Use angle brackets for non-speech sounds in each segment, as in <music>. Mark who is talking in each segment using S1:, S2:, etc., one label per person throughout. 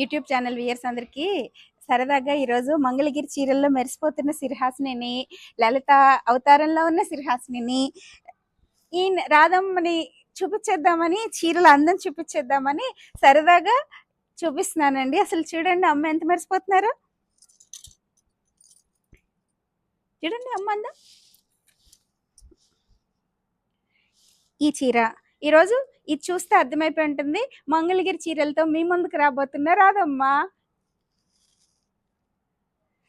S1: YouTube channel viewers అందరికీ సరదాగా ఈరోజు మంగళగిరి చీరల్లో మెరిసిపోతున్న సిరిహాసిని లలిత అవతారంలో ఉన్న సిరిహాసిని ఈ రాధమ్మని చూపించేద్దామని చీరల అందం చూపించేద్దామని సరదాగా చూపిస్తున్నానండి. అసలు చూడండి అమ్మ ఎంత మెరిసిపోతున్నారు. చూడండి అమ్మ అందం. ఈ చీర ఈరోజు ఇది చూస్తే అర్థమైపోయి ఉంటుంది. మంగళగిరి చీరలతో మీ ముందుకు రాబోతున్న రాదమ్మా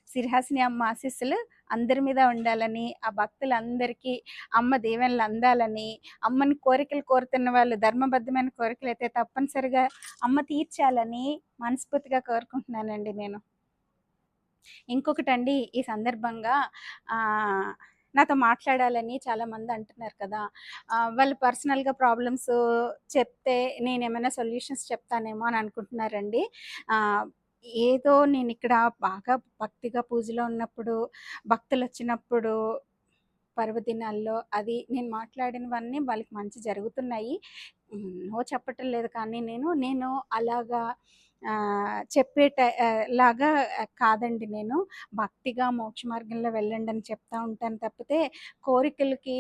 S1: సిరిహాసిని అమ్మ ఆశీస్సులు అందరి మీద ఉండాలని ఆ భక్తులందరికీ అమ్మ దీవెనలు అందాలని అమ్మని కోరికలు కోరుతున్న వాళ్ళు ధర్మబద్ధమైన కోరికలు అయితే తప్పనిసరిగా అమ్మ తీర్చాలని మనస్ఫూర్తిగా కోరుకుంటున్నానండి నేను. ఇంకొకటండి ఈ సందర్భంగా నాతో మాట్లాడాలని చాలా మంది అంటున్నారు కదా. వాళ్ళు పర్సనల్గా ప్రాబ్లమ్స్ చెప్తే నేను ఏమైనా సొల్యూషన్స్ చెప్తానేమో అని అనుకుంటున్నారండి. ఏదో నేను ఇక్కడ బాగా భక్తిగా పూజలో ఉన్నప్పుడు భక్తులు వచ్చినప్పుడు పర్వదినాల్లో అది నేను మాట్లాడినవన్నీ వాళ్ళకి మంచి జరుగుతున్నాయి. నో చెప్పటం లేదు కానీ నేను నేను అలాగా చెప్పే టై- లాగా కాదండి నేను. భక్తిగా మోక్ష మార్గంలో వెళ్ళండి అని చెప్తా ఉంటాను తప్పితే కోరికలకి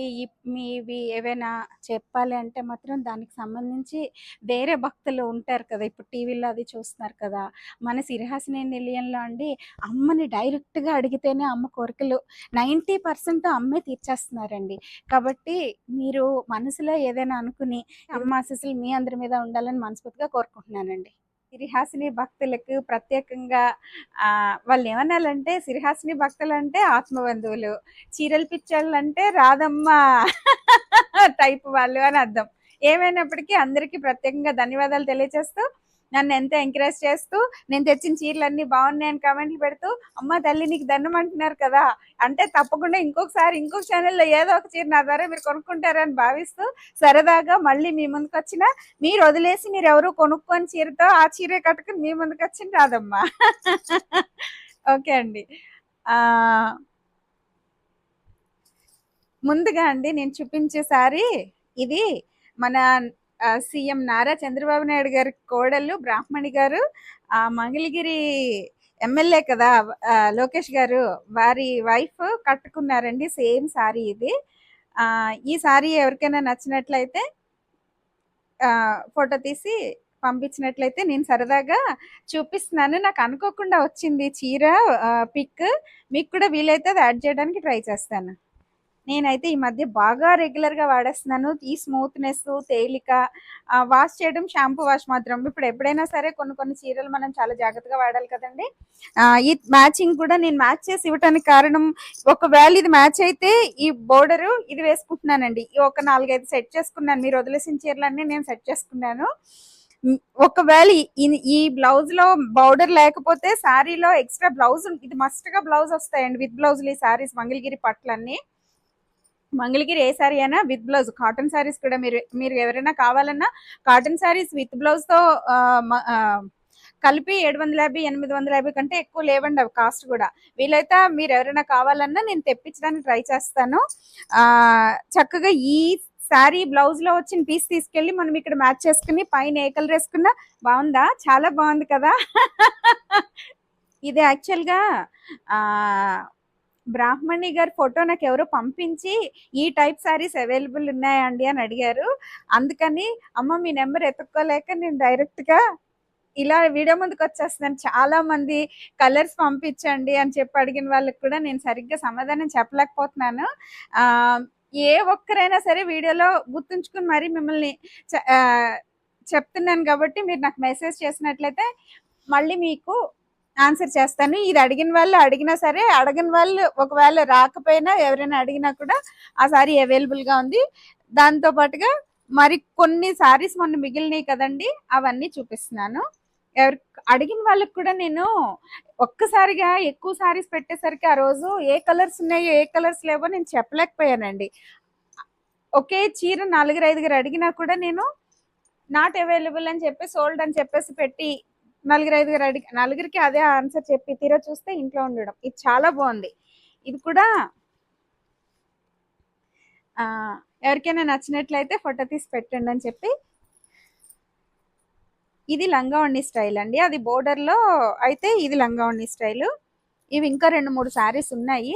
S1: మీవి ఏవైనా చెప్పాలి అంటే మాత్రం దానికి సంబంధించి వేరే భక్తులు ఉంటారు కదా. ఇప్పుడు టీవీలో అది చూస్తున్నారు కదా. మన సిరిహాసిని నిలయంలో అండి అమ్మని డైరెక్ట్గా అడిగితేనే అమ్మ కోరికలు నైంటీ పర్సెంట్ అమ్మే తీర్చేస్తున్నారండి. కాబట్టి మీరు మనసులో ఏదైనా అనుకుని అమ్మ ఆశీస్సులు మీ అందరి మీద ఉండాలని మనస్ఫూర్తిగా కోరుకుంటున్నానండి. సిరిహాసిని భక్తులకు ప్రత్యేకంగా ఆ, వాళ్ళు ఏమనాలంటే సిరిహాసిని భక్తులు అంటే ఆత్మబంధువులు చీరలు పిచ్చళ్ళు అంటే రాధమ్మ <laughs> టైప్ వాళ్ళు అని అర్థం. ఏమైనప్పటికీ అందరికీ ప్రత్యేకంగా ధన్యవాదాలు తెలియజేస్తూ నన్ను ఎంతో ఎంకరేజ్ చేస్తూ నేను తెచ్చిన చీరలు అన్ని బాగున్నాయని కామెంట్లు పెడుతూ అమ్మ తల్లి నీకు దండం అంటున్నారు కదా అంటే తప్పకుండా ఇంకొకసారి ఇంకొక ఛానల్లో ఏదో ఒక చీర నా ద్వారా మీరు కొనుక్కుంటారని భావిస్తూ సరదాగా మళ్ళీ మీ ముందుకు వచ్చిన మీరు వదిలేసి మీరు ఎవరు కొనుక్కొని చీరతో ఆ చీరే కట్టుకుని మీ ముందుకు వచ్చింది రాదమ్మా. ఓకే అండి. ఆ ముందుగా అండి నేను చూపించే సారీ ఇది మన సీఎం నారా చంద్రబాబు నాయుడు గారి కోడలు బ్రాహ్మణి గారు ఆ మంగళగిరి ఎమ్మెల్యే కదా లోకేష్ గారు వారి వైఫ్ కట్టుకున్నారండి సేమ్ సారీ ఇది. ఈ సారీ ఎవరికైనా నచ్చినట్లయితే ఫోటో తీసి పంపించినట్లయితే నేను సరదాగా చూపిస్తున్నాను. నాకు అనుకోకుండా వచ్చింది చీర పిక్. మీకు కూడా వీలైతే అది యాడ్ చేయడానికి ట్రై చేస్తాను. నేనైతే ఈ మధ్య బాగా రెగ్యులర్గా వాడేస్తున్నాను. ఈ స్మూత్నెస్ తేలిక వాష్ చేయడం షాంపూ వాష్ మాత్రం. ఇప్పుడు ఎప్పుడైనా సరే కొన్ని కొన్ని చీరలు మనం చాలా జాగ్రత్తగా వాడాలి కదండి. ఈ మ్యాచింగ్ కూడా నేను మ్యాచ్ చేసి ఇవ్వటానికి కారణం ఒకవేళ ఇది మ్యాచ్ అయితే ఈ బోర్డరు ఇది వేసుకుంటున్నానండి. ఒక నాలుగైదు సెట్ చేసుకున్నాను. మీరు వదిలేసిన చీరలన్నీ నేను సెట్ చేసుకున్నాను. ఒకవేళ ఈ- ఈ- బ్లౌజ్లో బౌడర్ లేకపోతే శారీలో ఎక్స్ట్రా బ్లౌజ్ ఇది మస్ట్గా బ్లౌజ్ వస్తాయండి. విత్ బ్లౌజ్ ఈ సారీస్ మంగళగిరి పట్లన్నీ. మంగళగిరి ఏ సారీ అయినా విత్ బ్లౌజ్. కాటన్ సారీస్ కూడా మీరు మీరు ఎవరైనా కావాలన్నా కాటన్ సారీస్ విత్ బ్లౌజ్తో కలిపి ఏడు వందల యాభై ఎనిమిది వందల యాభై కంటే ఎక్కువ లేవండి అవి కాస్ట్ కూడా. వీలైతే మీరు ఎవరైనా కావాలన్నా నేను తెప్పించడానికి ట్రై చేస్తాను. చక్కగా ఈ శారీ బ్లౌజ్లో వచ్చిన పీస్ తీసుకెళ్ళి మనం ఇక్కడ మ్యాచ్ చేసుకుని పైన ఏ కలర్ వేసుకున్నా బాగుందా? చాలా బాగుంది కదా. <laughs> ఇది యాక్చువల్గా బ్రాహ్మణి గారి ఫోటో నాకు ఎవరో పంపించి ఈ టైప్ సారీస్ అవైలబుల్ ఉన్నాయండి అని అడిగారు. అందుకని అమ్మ మీ నెంబర్ ఎత్తుక్కోలేక నేను డైరెక్ట్గా ఇలా వీడియో ముందుకు వచ్చేస్తున్నాను. చాలా మంది కలర్స్ పంపించండి అని చెప్పి అడిగిన వాళ్ళకి కూడా నేను సరిగ్గా సమాధానం చెప్పలేకపోతున్నాను. ఏ ఒక్కరైనా సరే వీడియోలో గుర్తుంచుకుని మరి మిమ్మల్ని చెప్తున్నాను కాబట్టి మీరు నాకు మెసేజ్ చేసినట్లయితే మళ్ళీ మీకు ఆన్సర్ చేస్తాను. ఇది అడిగిన వాళ్ళు అడిగినా సరే అడగని వాళ్ళు ఒకవేళ రాకపోయినా ఎవరైనా అడిగినా కూడా ఆ సారీ అవైలబుల్గా ఉంది. దాంతో పాటుగా మరి కొన్ని సారీస్ మొన్న మిగిలినాయి కదండి అవన్నీ చూపిస్తున్నాను. ఎవరి అడిగిన వాళ్ళకి కూడా నేను ఒక్కసారిగా ఎక్కువ సారీస్ పెట్టేసరికి ఆ రోజు ఏ కలర్స్ ఉన్నాయో ఏ కలర్స్ లేవో నేను చెప్పలేకపోయానండి. ఒకే చీర నలుగురు ఐదుగురు అడిగినా కూడా నేను నాట్ అవైలబుల్ అని చెప్పి సోల్డ్ అని చెప్పేసి పెట్టి నలుగురు ఐదుగురు అడిగి నలుగురికి అదే ఆన్సర్ చెప్పి తీరా చూస్తే ఇంట్లో ఉండడం. ఇది చాలా బాగుంది. ఇది కూడా ఎవరికైనా నచ్చినట్లయితే ఫోటో తీసి పెట్టండి అని చెప్పి. ఇది లంగావణి స్టైల్ అండి. అది బోర్డర్లో అయితే ఇది లంగావణి స్టైల్. ఇవి ఇంకా రెండు మూడు శారీస్ ఉన్నాయి.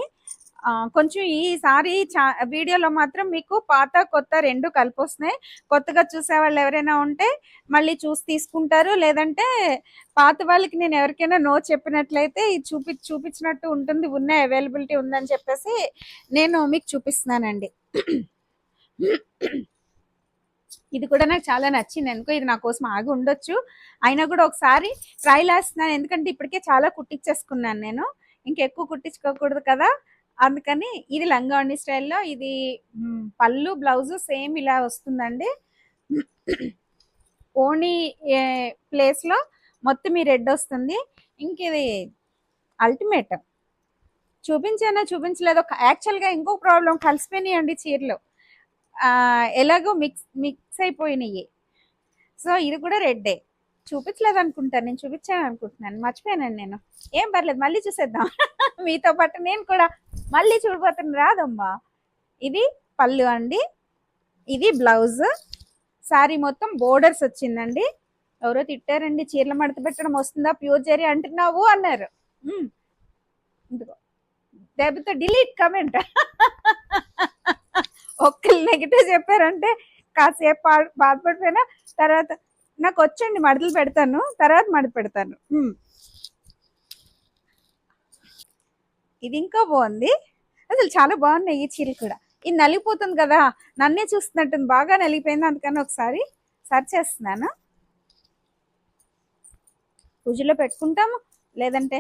S1: కొంచెం ఈసారి చా- వీడియోలో మాత్రం మీకు పాత కొత్త రెండు కలిపి వస్తున్నాయి కొత్తగా చూసే వాళ్ళు ఎవరైనా ఉంటే మళ్ళీ చూసి తీసుకుంటారు. లేదంటే పాత వాళ్ళకి నేను ఎవరికైనా నో చెప్పినట్లయితే చూపి చూపించినట్టు ఉంటుంది. ఉన్న అవైలబిలిటీ ఉందని చెప్పేసి నేను మీకు చూపిస్తున్నానండి. ఇది కూడా నాకు చాలా నచ్చింది ఎందుకో ఇది నా కోసం ఆగి ఉండొచ్చు. అయినా కూడా ఒకసారి ట్రైల్ వేస్తున్నాను ఎందుకంటే ఇప్పటికే చాలా కుట్టించేసుకున్నాను నేను. ఇంకెక్కువ కుట్టించుకోకూడదు కదా. అందుకని ఇది లంగావణి స్టైల్లో ఇది పళ్ళు బ్లౌజ్ సేమ్ ఇలా వస్తుందండి. ఓనీ ప్లేస్లో మొత్తం ఈ రెడ్ వస్తుంది. ఇంక ఇది అల్టిమేట్. చూపించానా చూపించలేదో? యాక్చువల్గా ఇంకో ప్రాబ్లం కలిసిపోయినాయండి చీరలు. ఎలాగో మిక్స్ మిక్స్ అయిపోయినాయి. సో ఇది కూడా రెడ్డే. చూపించలేదు అనుకుంటాను నేను చూపించాను అనుకుంటున్నాను మర్చిపోయానండి నేను. ఏం పర్లేదు మళ్ళీ చూసేద్దాం. <laughs> మీతో పాటు నేను కూడా మళ్ళీ చూడబోతున్నా రాదమ్మా ఇది పళ్ళు అండి ఇది బ్లౌజ్. శారీ మొత్తం బోర్డర్స్ వచ్చిందండి. ఎవరో తిట్టారండి చీరల మడత పెట్టడం వస్తుందా ప్యూర్ జరీ అంటున్నావు అన్నారు. ఉమ్. ఇదిగో. దెబ్బతో డిలీట్ కమెంట్. <laughs> ఒక్కళ్ళు నెగిటివ్ చెప్పారంటే కాసేపు బాధపడిపోయినా తర్వాత నాకు వచ్చండి మడతలు పెడతాను తర్వాత మడత పెడతాను. ఇది ఇంకా బాగుంది. అసలు చాలా బాగున్నాయి ఈ చీరలు కూడా. ఇది నలిగిపోతుంది కదా నన్నే చూస్తున్నట్టుంది బాగా నలిగిపోయింది అందుకని ఒకసారి సర్చ్ చేస్తున్నాను. పూజలో పెట్టుకుంటాము లేదంటే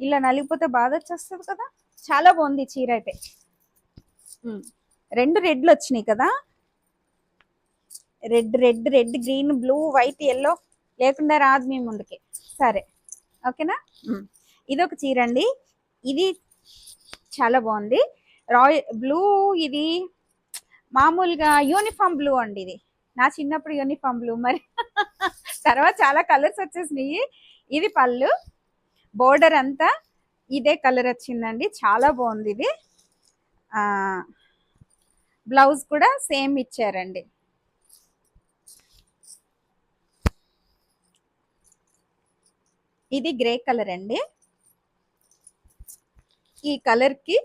S1: ఇలా నలిగిపోతే బాధ వచ్చేస్తుంది కదా. చాలా బాగుంది ఈ చీర అయితే. రెండు రెడ్లు వచ్చినాయి కదా red red red green blue white yellow లేకుండా రాదు మీ ముందుకి. సరే. ఓకేనా. ఇది ఒక చీర అండి ఇది చాలా బాగుంది. రాయ్ బ్లూ ఇది మామూలుగా యూనిఫామ్ బ్లూ అండి ఇది. నా చిన్నప్పుడు యూనిఫామ్ బ్లూ మరి. <laughs> తర్వాత చాలా కలర్స్ వచ్చేసినాయి. ఇది పళ్ళు. బోర్డర్ అంతా ఇదే కలర్ వచ్చిందండి. చాలా బాగుంది ఇది. బ్లౌజ్ కూడా సేమ్ ఇచ్చారండి. ఇది గ్రే కలర్ అండి. ఈ కలర్కి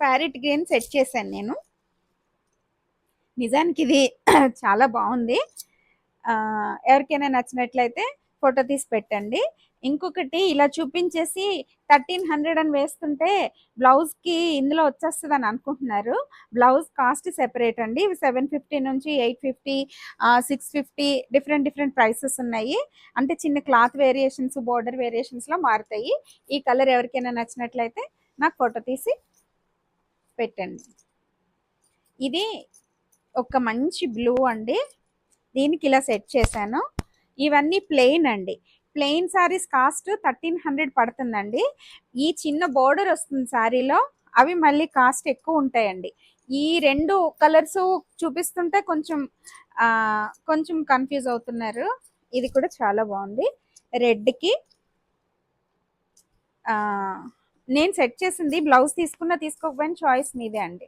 S1: ప్యారెట్ గ్రీన్ సెట్ చేశాను నేను. నిజానికి ఇది <clears throat> చాలా బాగుంది. ఎవరికైనా నచ్చినట్లయితే ఫోటో తీసి పెట్టండి. ఇంకొకటి ఇలా చూపించేసి థర్టీన్ హండ్రెడ్ అని వేస్తుంటే బ్లౌజ్కి ఇందులో వచ్చేస్తుంది అని అనుకుంటున్నారు. బ్లౌజ్ కాస్ట్ సెపరేట్ అండి. సెవెన్ ఫిఫ్టీ నుంచి eight fifty six fifty different different prices ఉన్నాయి. అంటే చిన్న క్లాత్ వేరియేషన్స్ బోర్డర్ వేరియేషన్స్లో మారుతాయి. ఈ కలర్ ఎవరికైనా నచ్చినట్లయితే నాకు ఫోటో తీసి పెట్టండి. ఇది ఒక మంచి బ్లూ అండి. దీనికి ఇలా సెట్ చేశాను. ఇవన్నీ ప్లెయిన్ అండి. Plain saris cost thirteen hundred పడుతుందండి. ఈ చిన్న బోర్డర్ వస్తుంది శారీలో అవి మళ్ళీ కాస్ట్ ఎక్కువ ఉంటాయండి. ఈ రెండు కలర్స్ చూపిస్తుంటే కొంచెం కొంచెం కన్ఫ్యూజ్ అవుతున్నారు. ఇది కూడా చాలా బాగుంది. రెడ్కి నేను సెట్ చేసింది బ్లౌజ్ తీసుకున్నా తీసుకోకపోయినా చాయిస్ మీదే అండి.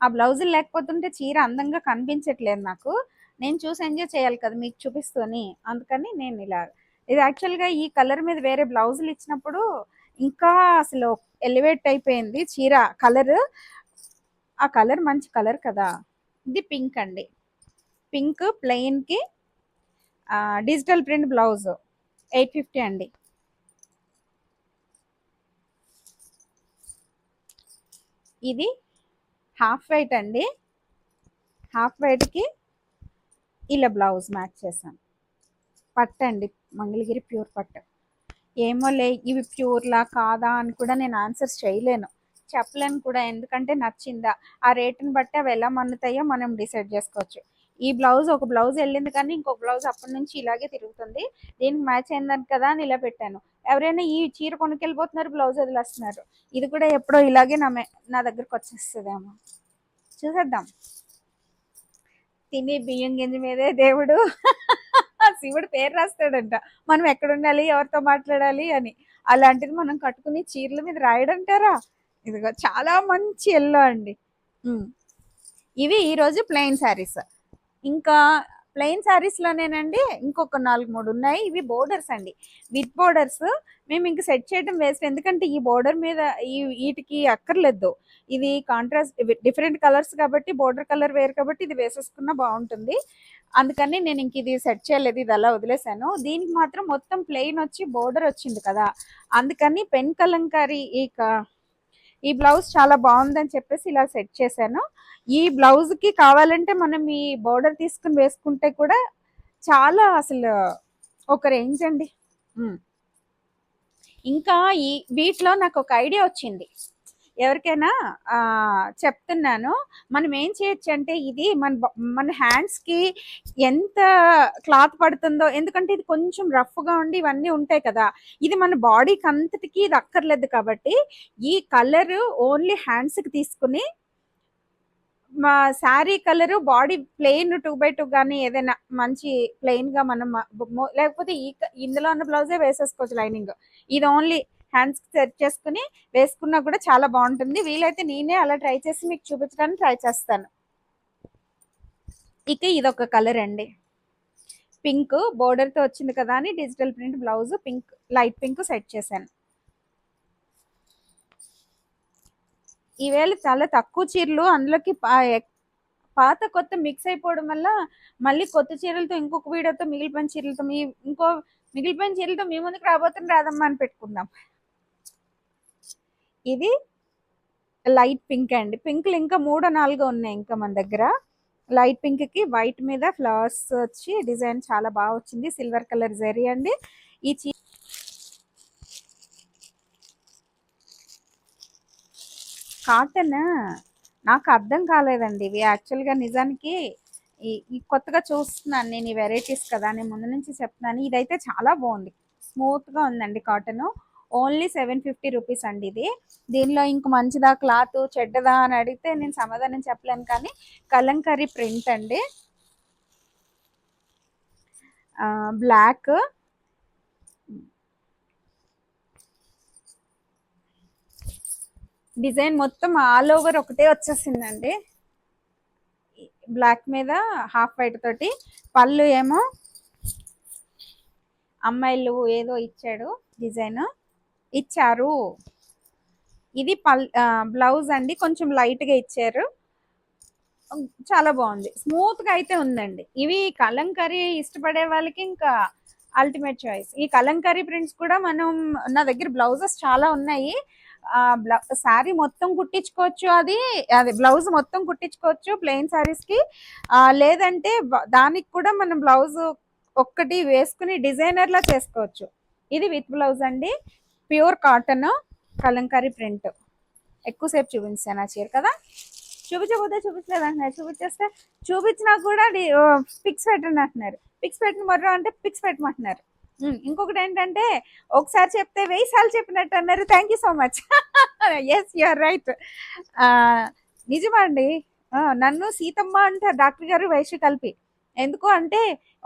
S1: ఆ బ్లౌజులు లేకపోతుంటే చీర అందంగా కనిపించట్లేదు నాకు. నేను చూసి ఎంజాయ్ చేయాలి కదా మీకు చూపిస్తూని. అందుకని నేను ఇలా ఇది యాక్చువల్గా ఈ కలర్ మీద వేరే బ్లౌజులు ఇచ్చినప్పుడు ఇంకా అసలు ఎలివేట్ అయిపోయింది చీర కలర్ ఆ కలర్ మంచి కలర్ కదా. ఇది పింక్ అండి. Pink ప్లెయిన్కి digital print blouse eight fifty అండి. ఇది హాఫ్ వైట్ అండి. హాఫ్ వైట్కి ఇలా బ్లౌజ్ మ్యాచ్ చేశాను. పట్టు అండి మంగళగిరి ప్యూర్ పట్టు. ఏమో లే ఇవి ప్యూర్లా కాదా అని కూడా నేను ఆన్సర్స్ చేయలేను. చెప్పలేను కూడా ఎందుకంటే నచ్చిందా? ఆ రేటుని బట్టి అవి ఎలా మన్నుతాయో మనం డిసైడ్ చేసుకోవచ్చు. ఈ బ్లౌజ్ ఒక బ్లౌజ్ వెళ్ళింది కానీ ఇంకొక బ్లౌజ్ అప్పటి నుంచి ఇలాగే తిరుగుతుంది. దీనికి మ్యాచ్ అయిందని కదా అని ఇలా పెట్టాను. ఎవరైనా ఈ చీర కొనుకెళ్ళిపోతున్నారు బ్లౌజ్ వదిలేస్తున్నారు. ఇది కూడా ఎప్పుడో ఇలాగే నా మే- నా దగ్గరకు వచ్చేస్తుందేమో. చూసేద్దాం. తిని బియ్యం గింజ మీదే దేవుడు. <laughs> శివుడు పేరు రాస్తాడంట. మనం ఎక్కడ ఉండాలి ఎవరితో మాట్లాడాలి అని. అలాంటిది మనం కట్టుకుని చీరల మీద రాయడంటారా? ఇదిగో చాలా మంచి ఎల్లో అండి. ఇవి ఈరోజు ప్లెయిన్ శారీస్. ఇంకా ప్లెయిన్ శారీస్లోనేనండి ఇంకొక నాలుగు మూడు ఉన్నాయి. ఇవి బోర్డర్స్ అండి. విత్ బోర్డర్స్ మేము ఇంక సెట్ చేయడం వేస్ట్. ఎందుకంటే ఈ బోర్డర్ మీద ఈ వీటికి అక్కర్లేదు. ఇది కాంట్రాస్ట్ డిఫరెంట్ కలర్స్ కాబట్టి బోర్డర్ కలర్ వేరు కాబట్టి ఇది వేసేసుకున్నా బాగుంటుంది. అందుకని నేను ఇంక ఇది సెట్ చేయలేదు. ఇది అలా వదిలేసాను. దీనికి మాత్రం మొత్తం ప్లెయిన్ వచ్చి బోర్డర్ వచ్చింది కదా. అందుకని పెన్ కలంకారీ ఈ క- ఈ బ్లౌజ్ చాలా బాగుందని చెప్పేసి ఇలా సెట్ చేశాను. ఈ బ్లౌజ్కి కావాలంటే మనం ఈ బోర్డర్ తీసుకుని వేసుకుంటే కూడా చాలా అసలు ఒక రేంజ్ అండి. ఇంకా ఈ వీటిలో నాకు ఒక ఐడియా వచ్చింది. ఎవరికైనా చెప్తున్నాను. మనం ఏం చేయొచ్చు అంటే ఇది మన మన హ్యాండ్స్కి ఎంత క్లాత్ పడుతుందో ఎందుకంటే ఇది కొంచెం రఫ్గా ఉండి ఇవన్నీ ఉంటాయి కదా. ఇది మన బాడీకి అంతటికి ఇది అక్కర్లేదు కాబట్టి ఈ కలర్ ఓన్లీ హ్యాండ్స్కి తీసుకుని మా sari colour body plain two by two కానీ ఏదైనా మంచి ప్లెయిన్గా మనం లేకపోతే ఈ ఇందులో ఉన్న బ్లౌజే వేసేసుకోవచ్చు లైనింగ్. ఇది ఓన్లీ హ్యాండ్స్ సెట్ చేసుకుని వేసుకున్నా కూడా చాలా బాగుంటుంది. వీలైతే నేనే అలా ట్రై చేసి మీకు చూపించడానికి ట్రై చేస్తాను. ఇక ఇదొక కలర్ అండి. పింక్ బోర్డర్తో వచ్చింది కదా అని digital print blouse pink light pink set చేశాను. ఈవేళ చాలా తక్కువ చీరలు అందులోకి పాత కొత్త మిక్స్ అయిపోవడం వల్ల మళ్ళీ కొత్త చీరలతో ఇంకొక వీడియోతో మిగిలిపోయిన చీరలతో మీ ఇంకో మిగిలిపోయిన చీరలతో మీ ముందుకు రాబోతుంది రాదమ్మా అని పెట్టుకుందాం. ఇది లైట్ పింక్ అండి. పింక్లు ఇంకా మూడో నాలుగో ఉన్నాయి ఇంకా మన దగ్గర. లైట్ పింక్కి వైట్ మీద ఫ్లవర్స్ వచ్చి డిజైన్ చాలా బాగా వచ్చింది. సిల్వర్ కలర్ జరీ అండి. ఈ చీ కాటన్ నాకు అర్థం కాలేదండి. ఇవి యాక్చువల్గా నిజానికి ఈ కొత్తగా చూస్తున్నాను నేను ఈ వెరైటీస్ కదా నేను ముందు నుంచి చెప్తున్నాను. ఇదైతే చాలా బాగుంది. స్మూత్గా ఉందండి cotton. Only seven fifty rupees అండి ఇది. దీనిలో ఇంక మంచిదా క్లాత్ చెడ్డదా అని అడిగితే నేను సమాధానం చెప్పలేను కానీ కలంకరీ ప్రింట్ అండి. బ్లాక్. డిజైన్ మొత్తం ఆల్ ఓవర్ ఒకటే వచ్చేసిందండి. బ్లాక్ మీద హాఫ్ వైట్ తోటి. పళ్ళు ఏమో అమ్మాయిలు ఏదో ఇచ్చాడు డిజైన్. ఇచ్చారు. ఇది పల్ బ్లౌజ్ అండి. కొంచెం లైట్గా ఇచ్చారు. చాలా బాగుంది. స్మూత్గా అయితే ఉందండి. ఇవి కలంకరీ ఇష్టపడే వాళ్ళకి ఇంకా అల్టిమేట్ చాయిస్ ఈ కలంకరీ ప్రింట్స్ కూడా మనం నా దగ్గర బ్లౌజెస్ చాలా ఉన్నాయి. బ్లౌ శారీ మొత్తం కుట్టించుకోవచ్చు అది. అది బ్లౌజ్ మొత్తం కుట్టించుకోవచ్చు ప్లెయిన్ శారీస్కి లేదంటే దానికి కూడా మనం బ్లౌజ్ ఒక్కటి వేసుకుని డిజైనర్లా చేసుకోవచ్చు. ఇది విత్ బ్లౌజ్ అండి. Pure cotton Kalamkari print. ఎక్కువసేపు చూపించాను ఆ చీర కదా? చూపించకపోతే చూపించలేదు అంటున్నారు చూపించేస్తే చూపించినా కూడా పిక్స్ పెట్టండి అంటున్నారు. పిక్స్ పెట్టిన మర్రో అంటే పిక్స్ పెట్టమంటున్నారు. ఇంకొకటి ఏంటంటే ఒకసారి చెప్తే వెయ్యి సార్లు చెప్పినట్టు అన్నారు. Thank you so much yes you're right నిజమండి నన్ను సీతమ్మ అంటారు. డాక్టర్ గారు వయసు కలిపి. ఎందుకు అంటే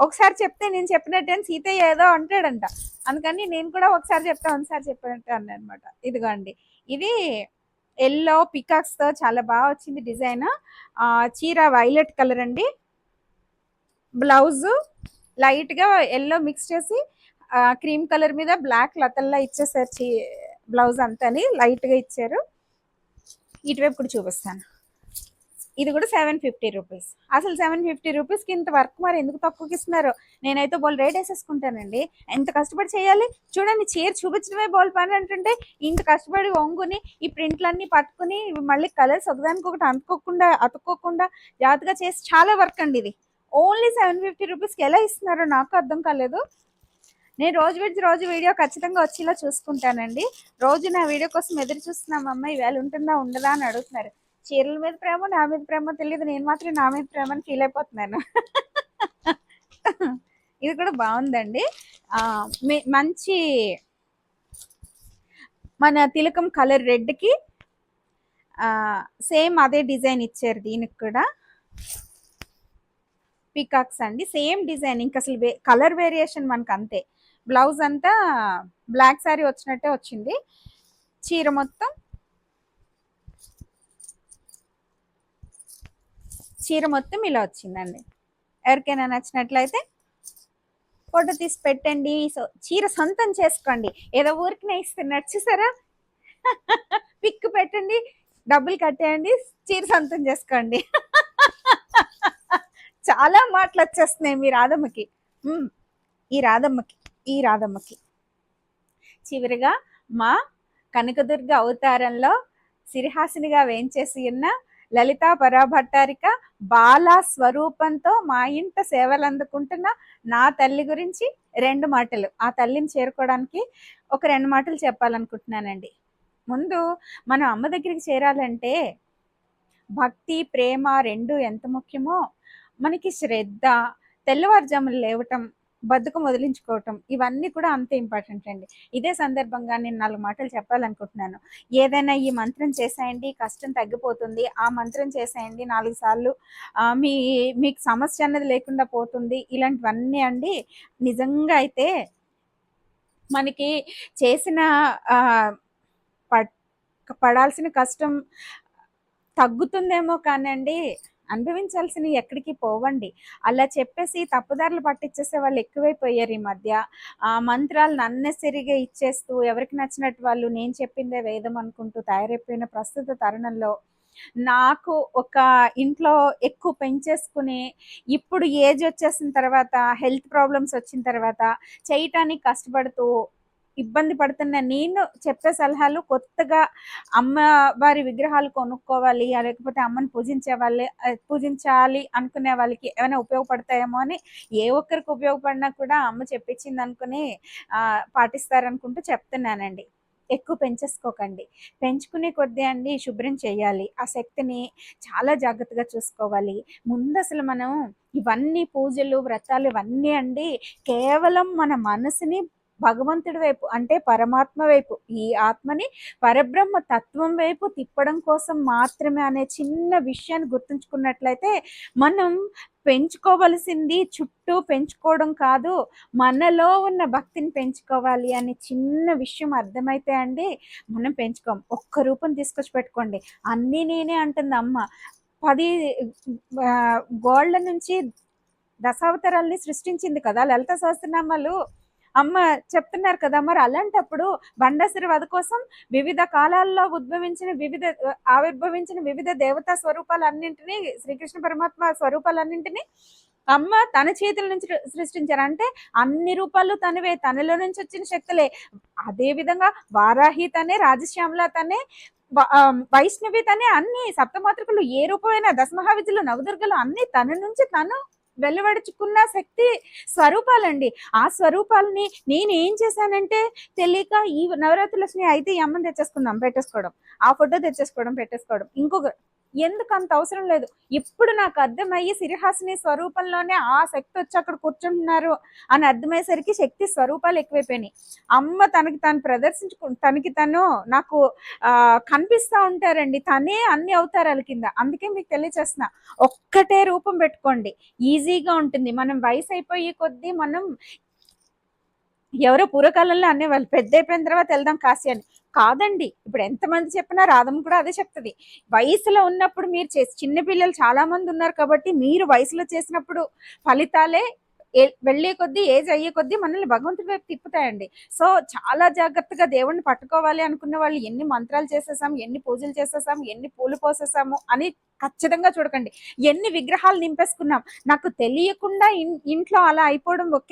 S1: ఒకసారి చెప్తే నేను చెప్పినట్టే అని సీతయ్య ఏదో అంటాడంట. అందుకని నేను కూడా ఒకసారి చెప్తా ఒకసారి చెప్పినట్టు అన్న అనమాట ఇదిగోండి. ఇది ఎల్లో పికాక్స్తో చాలా బాగా వచ్చింది డిజైన్. చీర వైలెట్ కలర్ అండి. బ్లౌజ్ లైట్గా ఎల్లో మిక్స్ చేసి క్రీమ్ కలర్ మీద బ్లాక్ లతల్లా ఇచ్చేసారు చీ బ్లౌజ్ అంతాని లైట్గా ఇచ్చారు. ఇటువైపు కూడా చూపిస్తాను. ఇది కూడా సెవెన్ ఫిఫ్టీ రూపీస్ అసలు సెవెన్ ఫిఫ్టీ రూపీస్కి ఇంత వర్క్ మరి ఎందుకు తక్కువకి ఇస్తున్నారు? నేనైతే బోల్ రేట్ వేసేసుకుంటానండి. ఎంత కష్టపడి చేయాలి? చూడండి చీర చూపించడమే బోల్ పని అంటుంటే ఇంత కష్టపడి వంగుని ఈ ప్రింట్లన్నీ పట్టుకుని మళ్ళీ కలర్స్ ఒకదానికి ఒకటి అంటుకోకుండా అతుక్కోకుండా జాగ్రత్తగా చేసి చాలా వర్క్ అండి ఇది. ఓన్లీ సెవెన్ ఫిఫ్టీ రూపీస్కి ఎలా ఇస్తున్నారో నాకు అర్థం కాలేదు. నేను రోజు విడిచి రోజు వీడియో ఖచ్చితంగా వచ్చేలా చూసుకుంటానండి. రోజు నా వీడియో కోసం ఎదురు చూస్తున్నాం అమ్మ ఈవేళ ఉంటుందా ఉండదా అని అడుగుతున్నారు. చీరల మీద ప్రేమ నా మీద ప్రేమ తెలియదు నేను మాత్రం నా మీద ప్రేమ అని ఫీల్ అయిపోతున్నాను. ఇది కూడా బాగుందండి. మీ- మంచి మన తిలకం కలర్ రెడ్కి సేమ్ అదే డిజైన్ ఇచ్చారు దీనికి కూడా. పికాక్స్ అండి. Same design. ఇంక అసలు కలర్ వేరియేషన్ మనకు అంతే. బ్లౌజ్ అంతా బ్లాక్ శారీ వచ్చినట్టే వచ్చింది. చీర మొత్తం చీర మొత్తం ఇలా వచ్చిందండి. ఎవరికైనా నచ్చినట్లయితే ఫోటో తీసి పెట్టండి. సో చీర సొంతం చేసుకోండి. ఏదో ఊరికి ఇస్తున్నట్టు చూసారా? <laughs> పిక్ పెట్టండి. డబ్బులు కట్టేయండి. చీర సొంతం చేసుకోండి. <laughs> చాలా మాటలు వచ్చేస్తున్నాయి మీ రాధమ్మకి. ఈ రాధమ్మకి ఈ రాధమ్మకి. చివరిగా మా కనకదుర్గ అవతారంలో సిరిహాసినిగా వేంచేసి ఉన్న లలితా పరాభట్టారిక బాల స్వరూపంతో మా ఇంట సేవలు అందుకుంటున్న నా తల్లి గురించి రెండు మాటలు. ఆ తల్లిని చేరుకోవడానికి ఒక రెండు మాటలు చెప్పాలనుకుంటున్నానండి. ముందు మనం అమ్మ దగ్గరికి చేరాలంటే భక్తి ప్రేమ రెండు ఎంత ముఖ్యమో? మనకి శ్రద్ధ తెల్లవారుజాములు లేవటం బతుకం వదిలించుకోవటం ఇవన్నీ కూడా అంతే ఇంపార్టెంట్ అండి. ఇదే సందర్భంగా నేను నాలుగు మాటలు చెప్పాలనుకుంటున్నాను. ఏదైనా ఈ మంత్రం చేసేయండి కష్టం తగ్గిపోతుంది. ఆ మంత్రం చేసేయండి నాలుగు సార్లు మీ మీకు సమస్య అన్నది లేకుండా పోతుంది. ఇలాంటివన్నీ అండి. నిజంగా అయితే మనకి చేసిన పడాల్సిన కష్టం తగ్గుతుందేమో కానండి అనుభవించాల్సినవి ఎక్కడికి పోవండి. అలా చెప్పేసి తప్పుదారులు పట్టించేసే వాళ్ళు ఎక్కువైపోయారు ఈ మధ్య. ఆ మంత్రాలను అన్నెసరిగా ఇచ్చేస్తూ ఎవరికి నచ్చినట్టు వాళ్ళు నేను చెప్పిందే వేదం అనుకుంటూ తయారైపోయిన ప్రస్తుత తరుణంలో నాకు ఒక ఇంట్లో ఎక్కువ పెంచేసుకుని ఇప్పుడు ఏజ్ వచ్చేసిన తర్వాత హెల్త్ ప్రాబ్లమ్స్ వచ్చిన తర్వాత చేయటానికి కష్టపడుతూ ఇబ్బంది పడుతున్న. నేను చెప్పే సలహాలు కొత్తగా అమ్మ వారి విగ్రహాలు కొనుక్కోవాలి లేకపోతే అమ్మని పూజించే వాళ్ళే పూజించాలి అనుకునే వాళ్ళకి ఏమైనా ఉపయోగపడతాయేమో అని ఏ ఒక్కరికి ఉపయోగపడినా కూడా అమ్మ చెప్పించింది అనుకుని పాటిస్తారనుకుంటూ చెప్తున్నానండి. ఎక్కువ పెంచేసుకోకండి. పెంచుకునే కొద్దీ అండి శుభ్రం చేయాలి. ఆ శక్తిని చాలా జాగ్రత్తగా చూసుకోవాలి. ముందు అసలు మనం ఇవన్నీ పూజలు వ్రతాలు ఇవన్నీ అండి కేవలం మన మనసుని భగవంతుడి వైపు అంటే పరమాత్మ వైపు ఈ ఆత్మని పరబ్రహ్మ తత్వం వైపు తిప్పడం కోసం మాత్రమే అనే చిన్న విషయాన్ని గుర్తుంచుకున్నట్లయితే మనం పెంచుకోవలసింది చుట్టూ పెంచుకోవడం కాదు మనలో ఉన్న భక్తిని పెంచుకోవాలి అనే చిన్న విషయం అర్థమైతే అండి మనం పెంచుకోం. ఒక్క రూపం తీసుకొచ్చి పెట్టుకోండి. అన్నీ నేనే అంటుంది అమ్మ. పది గోళ్ళ నుంచి దశావతారాల్ని సృష్టించింది కదా లలిత సహస్రనామాలు. అమ్మ చెప్తున్నారు కదా మరి అలాంటప్పుడు బండాసురి వధ కోసం వివిధ కాలాల్లో ఉద్భవించిన వివిధ ఆవిర్భవించిన వివిధ దేవతా స్వరూపాలన్నింటినీ శ్రీకృష్ణ పరమాత్మ స్వరూపాలన్నింటినీ అమ్మ తన చేతుల నుంచి సృష్టించారు. అంటే అన్ని రూపాలు తనవే తనలో నుంచి వచ్చిన శక్తులే. అదే విధంగా వారాహి తనే రాజశ్యామల తనే వైష్ణవి తనే అన్ని సప్తమాతృకులు ఏ రూపమైన దశమహావిద్యులు నవదుర్గలు అన్ని తన నుంచి తను వెలువడుచుకున్న శక్తి స్వరూపాలండి. ఆ స్వరూపాలని నేను ఏం చేశానంటే తెలియక ఈ నవరాత్రుల స్నేహ అయితే ఈ అమ్మని తెచ్చేసుకుందాం పెట్టేసుకోవడం. ఆ ఫోటో తెచ్చేసుకోవడం పెట్టేసుకోవడం. ఇంకొక ఎందుకు అంత అవసరం లేదు. ఇప్పుడు నాకు అర్థమయ్యి సిరిహాసిని స్వరూపంలోనే ఆ శక్తి వచ్చి అక్కడ కూర్చుంటున్నారు అని అర్థమయ్యేసరికి శక్తి స్వరూపాలు ఎక్కువైపోయినాయి. అమ్మ తనకి తను ప్రదర్శించుకు తనకి తను నాకు ఆ కనిపిస్తా ఉంటారండి. తనే అన్ని అవతారాల కింద. అందుకే మీకు తెలియచేస్తున్నా. ఒక్కటే రూపం పెట్టుకోండి. ఈజీగా ఉంటుంది. మనం వయసు అయిపోయే కొద్దీ మనం ఎవరో పూర్వకాలంలో అనేవాళ్ళు పెద్ద అయిపోయిన తర్వాత వెళ్దాం కాశీ అని. కాదండి. ఇప్పుడు ఎంతమంది చెప్పినా రాధమ్మ కూడా అదే చెప్తుంది. వయసులో ఉన్నప్పుడు మీరు చేసి చిన్నపిల్లలు చాలామంది చాలా మంది ఉన్నారు కాబట్టి మీరు వయసులో చేసినప్పుడు ఫలితాలే వెళ్ళే కొద్దీ ఏజ్ అయ్యే కొద్దీ మనల్ని భగవంతుడి వైపు తిప్పుతాయండి. సో చాలా జాగ్రత్తగా దేవుణ్ణి పట్టుకోవాలి అనుకున్న వాళ్ళు ఎన్ని మంత్రాలు చేసేసాం ఎన్ని పూజలు చేసేసాం ఎన్ని పూలు పోసేసాము అని ఖచ్చితంగా చూడకండి. ఎన్ని విగ్రహాలు నింపేసుకున్నాం. నాకు తెలియకుండా ఇంట్లో అలా అయిపోవడం ఒక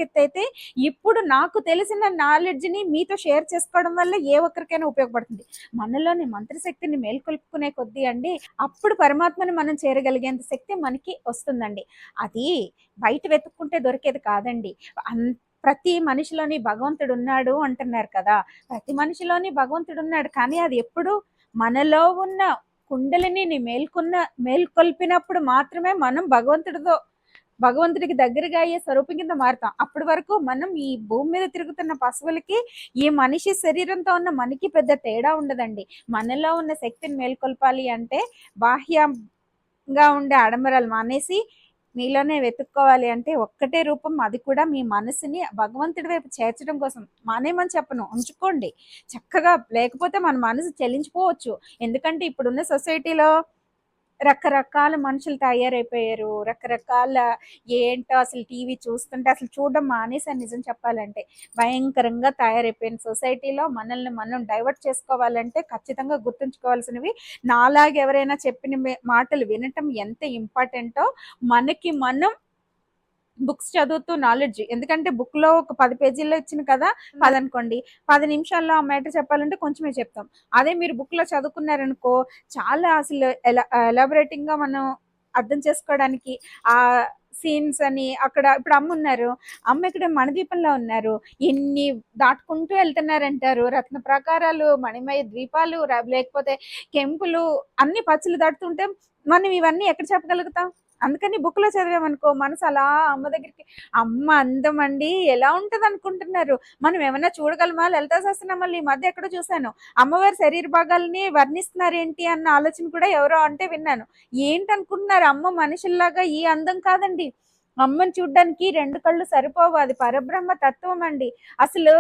S1: ఇప్పుడు నాకు తెలిసిన నాలెడ్జ్ని మీతో షేర్ చేసుకోవడం వల్ల ఏ ఒక్కరికైనా ఉపయోగపడుతుంది. మనలోని మంత్రశక్తిని మేల్కొల్పుకునే కొద్దీ అండి అప్పుడు పరమాత్మని మనం చేరగలిగేంత శక్తి మనకి వస్తుందండి. అది బయట వెతుక్కుంటే దొరికేది కాదండి. అన్- ప్రతి మనిషిలోని భగవంతుడు ఉన్నాడు అంటున్నారు కదా. ప్రతి మనిషిలోని భగవంతుడు ఉన్నాడు కానీ అది ఎప్పుడు మనలో ఉన్న కుండలిని నీ మేల్కొన్న మేల్కొల్పినప్పుడు మాత్రమే మనం భగవంతుడితో భగవంతుడికి దగ్గరగా అయ్యే స్వరూపం కింద మారుతాం. అప్పటి వరకు మనం ఈ భూమి మీద తిరుగుతున్న పశువులకి ఈ మనిషి శరీరంతో ఉన్న మనకి పెద్ద తేడా ఉండదండి. మనలో ఉన్న శక్తిని మేల్కొల్పాలి అంటే బాహ్యంగా ఉండే ఆడంబరాలు మానేసి మీలోనే వెతుక్కోవాలి అంటే ఒక్కటే రూపం అది కూడా మీ మనసుని భగవంతుడి వైపు చేర్చడం కోసం. మానేమని చెప్పను. ఉంచుకోండి. చక్కగా లేకపోతే మన మనసు చెల్లించిపోవచ్చు. ఎందుకంటే ఇప్పుడున్న సొసైటీలో రకరకాల మనుషులు తయారైపోయారు. రకరకాల ఏంటో అసలు టీవీ చూస్తుంటే అసలు చూడడం మానేసాను నిజం చెప్పాలంటే. భయంకరంగా తయారైపోయిన సొసైటీలో మనల్ని మనం డైవర్ట్ చేసుకోవాలంటే ఖచ్చితంగా గుర్తుంచుకోవాల్సినవి నాలాగా ఎవరైనా చెప్పిన మే- మాటలు వినటం ఎంత ఇంపార్టెంటో మనకి మనం బుక్స్ చదువుతూ నాలెడ్జ్ ఎందుకంటే బుక్లో ఒక పది పేజీల్లో ఇచ్చిన కదా పది అనుకోండి పది నిమిషాల్లో ఆ మ్యాటర్ చెప్పాలంటే కొంచెమే చెప్తాం. అదే మీరు బుక్లో చదువుకున్నారనుకో చాలా అసలు ఎలాబరేటింగ్గా మనం అర్థం చేసుకోవడానికి ఆ సీన్స్ అని అక్కడ ఇప్పుడు అమ్మ ఉన్నారు. అమ్మ ఇక్కడ మణిదీపంలో ఉన్నారు. ఎన్ని దాటుకుంటూ వెళ్తున్నారంటారు. రత్న ప్రకారాలు మణిమయ ద్వీపాలు లేకపోతే కెంపులు అన్ని పచ్చులు దాటుతుంటే మనం ఇవన్నీ ఎక్కడ చెప్పగలుగుతాం? అందుకని బుక్లో చదివామనుకో మనసు అలా అమ్మ దగ్గరికి అమ్మ అందం అండి ఎలా ఉంటుంది అనుకుంటున్నారు మనం ఏమైనా చూడగలమా? లలితా సహస్రనామాలు ఈ మధ్య ఎక్కడో చూశాను. అమ్మవారి శరీర భాగాల్ని వర్ణిస్తున్నారు ఏంటి అన్న ఆలోచన కూడా ఎవరో అంటే విన్నాను. ఏంటి అనుకుంటున్నారు అమ్మ మనుషుల్లాగా ఈ అందం కాదండి. అమ్మని చూడ్డానికి రెండు కళ్ళు సరిపోవు. అది పరబ్రహ్మ తత్వం అండి. అసలు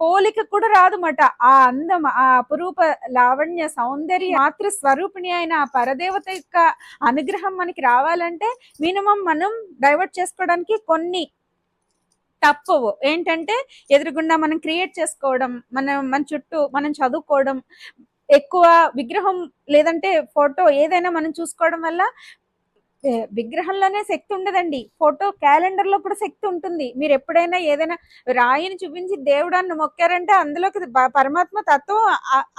S1: పోలిక కూడా రాదుమాట ఆ అందం ఆ అపురూప లావణ్య సౌందర్య మాతృ స్వరూపిణి అయిన ఆ పరదేవత యొక్క అనుగ్రహం మనకి రావాలంటే మినిమం మనం డైవర్ట్ చేసుకోవడానికి కొన్ని తప్పవు. ఏంటంటే ఎదురుగుండా మనం క్రియేట్ చేసుకోవడం మనం మన చుట్టూ మనం చదువుకోవడం ఎక్కువ విగ్రహం లేదంటే ఫోటో ఏదైనా మనం చూసుకోవడం వల్ల విగ్రహంలోనే శక్తి ఉండదండి. ఫోటో క్యాలెండర్లో కూడా శక్తి ఉంటుంది. మీరు ఎప్పుడైనా ఏదైనా రాయిని చూపించి దేవుడాన్ని మొక్కారంటే అందులోకి పరమాత్మ తత్వం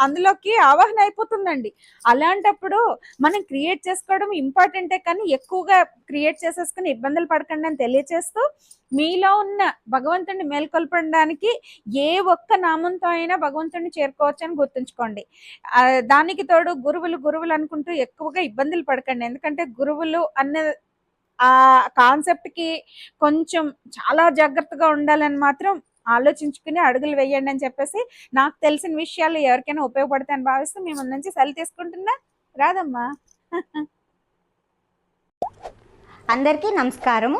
S1: అందులోకి ఆవాహన అయిపోతుందండి. అలాంటప్పుడు మనం క్రియేట్ చేసుకోవడం ఇంపార్టెంటే కానీ ఎక్కువగా క్రియేట్ చేసేసుకుని ఇబ్బందులు పడకండి అని తెలియచేస్తూ మీలో ఉన్న భగవంతుడిని మేల్కొల్పడానికి ఏ ఒక్క నామంతో అయినా భగవంతుడిని చేరుకోవచ్చు అని గుర్తుంచుకోండి. దానికి తోడు గురువులు గురువులు అనుకుంటూ ఎక్కువగా ఇబ్బందులు పడకండి. ఎందుకంటే గురువులు అన్న ఆ కాన్సెప్ట్కి కొంచెం చాలా జాగ్రత్తగా ఉండాలని మాత్రం ఆలోచించుకుని అడుగులు వేయండి అని చెప్పేసి నాకు తెలిసిన విషయాలు ఎవరికైనా ఉపయోగపడతాయని భావిస్తూ మేము నుంచి సెలవు తీసుకుంటున్నా. రాదమ్మా.
S2: అందరికీ నమస్కారము.